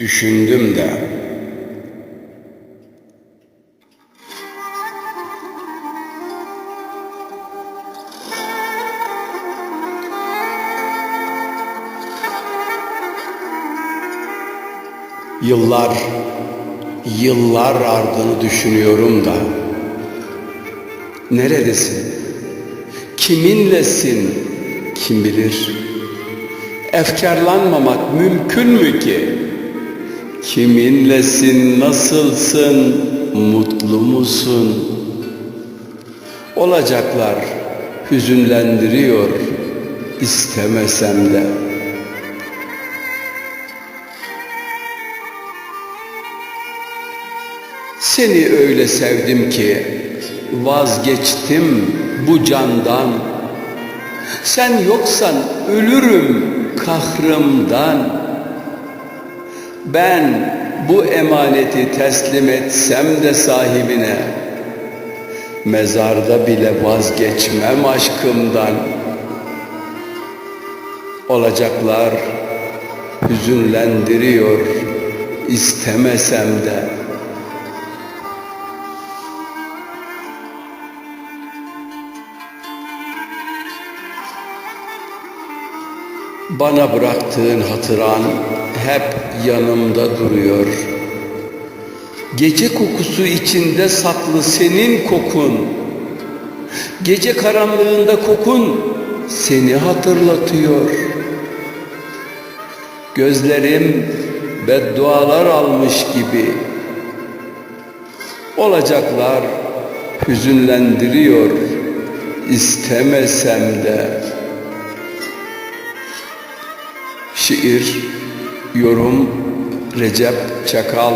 Düşündüm de Yıllar, yıllar ardını düşünüyorum da Neredesin? Kiminlesin? Kim bilir? Efkarlanmamak mümkün mü ki? Kiminlesin, nasılsın, mutlu musun? Olacaklar hüzünlendiriyor istemesem de. Seni öyle sevdim ki vazgeçtim bu candan. Sen yoksan ölürüm kahrımdan. Ben bu emaneti teslim etsem de sahibine Mezarda bile vazgeçmem aşkımdan. Olacaklar hüzünlendiriyor istemesem de Bana bıraktığın hatıran hep yanımda duruyor. Gece kokusu içinde saklı senin kokun. Gece karanlığında kokun seni hatırlatıyor. Gözlerim beddualar almış gibi. Olacaklar hüzünlendiriyor istemesem de. Şiir, yorum Recep Çakal